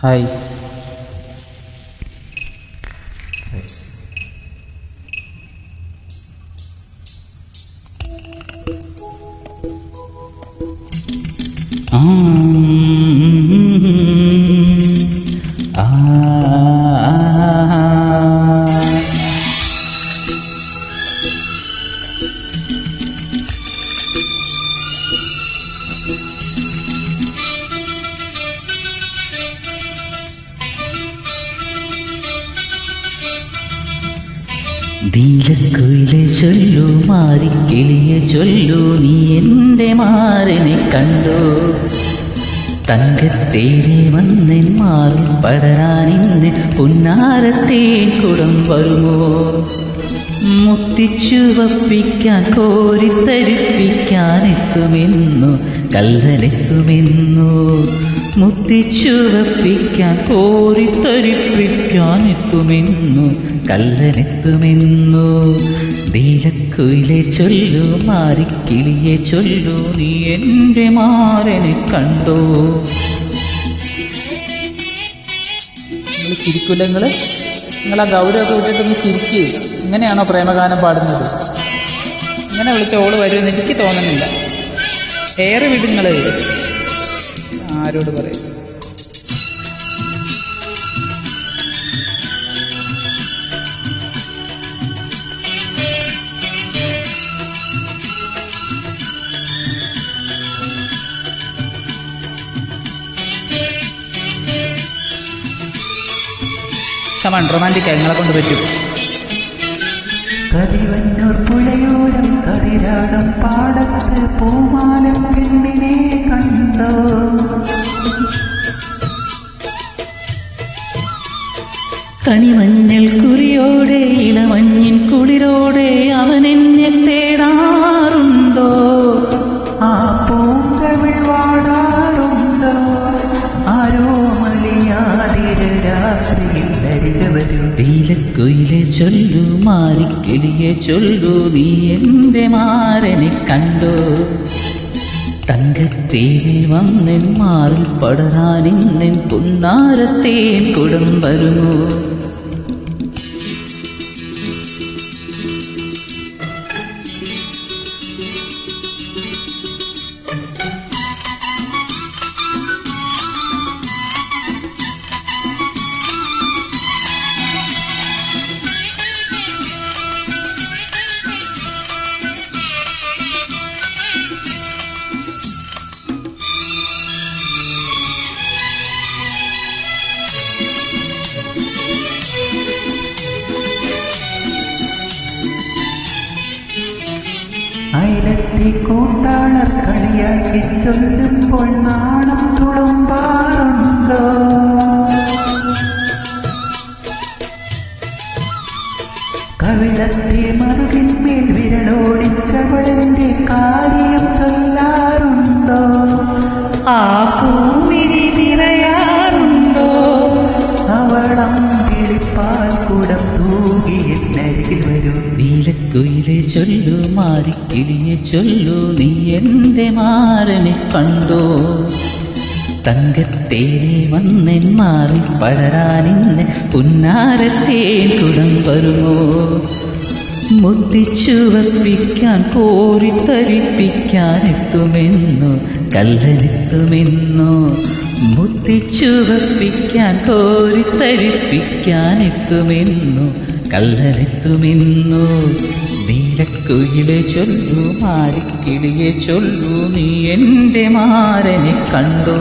Hi ആ നീലക്കുയിലെ ചൊല്ലു മാറി കിളിയെ ചൊല്ലു നീ എന്റെ മാറിനെ കണ്ടു. തങ്കത്തേരെ വന്നെൻ മാറി പടരാനിന്ന് പുന്നാരത്തേൻ കുടം വരുമോ? മുത്തിച്ചുവപ്പിക്കാൻ കോരിത്തരിപ്പിക്കാൻ എത്തുമെന്നു കല്ലനെത്തുമെന്നു. മുത്തിച്ചുവപ്പിക്കാൻ കോരിത്തരിപ്പിക്കാൻ എത്തുമെന്നു കല്ലനെത്തുമെന്നു. നീലക്കുയിലെ ചൊല്ലു മാറിക്കിളിയെ ചൊല്ലു നീ എന്റെ മാരനെ കണ്ടോ. നിങ്ങൾ ചിരിക്കില്ല നിങ്ങൾ നിങ്ങൾ ആ ഗൗരവമൊക്കെ വിട്ടിട്ടൊന്ന് ചിരിക്കുക ഇങ്ങനെയാണോ പ്രേമഗാനം പാടുന്നത്? ഇങ്ങനെ വിളിച്ച ഓൾ വരുമെന്ന് എനിക്ക് തോന്നുന്നില്ല. ഏറെ വിടുങ്ങൾ ആരോട് പറയും? കമാൻ റൊമാന്റിക് നിങ്ങളെ കൊണ്ട് പറ്റും. പുഴയോരം കണിമഞ്ഞൾ കുറിയോടെ ഇളമഞ്ഞിൻ കുളിരോടെ അവൻ എന്നെ തേടാറുണ്ടോ? ആ പൂങ്കവിൾ വാടാറുണ്ടോ? ചൊല്ലു മാറിക്കിടിയെ ചൊല്ലു നീ എന്റെ മാരനെ കണ്ടോ? തങ്കത്തേനെ വന്നെൻ മാറിൽ പടരാനിന്നെൻ പുന്നാരത്തേൻ കുടം വരുമോ അയലത്തെ കൂട്ടാളർ കളിയാക്കി ചൊല്ലുമ്പോൾ നാണം തുളുമ്പാറുണ്ടോ നീലക്കുയിലെ ചൊല്ലു മാറിക്കിളിയെ ചൊല്ലു നീ എന്റെ മാറനെ കണ്ടോ. തങ്കത്തേനെ വന്നെൻ മാറി പടരാനിന്ന് പുന്നാരത്തേൻ കുടം വരുമോ? മുത്തിച്ചുവപ്പിക്കാൻ കോരിത്തരിപ്പിക്കാൻ എത്തുമെന്നു കല്ലനെത്തുമെന്നു മുത്തിച്ചുവപ്പിക്കാൻ കോരിത്തരിപ്പിക്കാൻ എത്തുമെന്നു കല്ലനെത്തുമെന്നു നീലക്കുയിലെ ചൊല്ലു മാരിക്കിളിയെ ചൊല്ലു. നീ എന്റെ മാരനെ കണ്ടോ.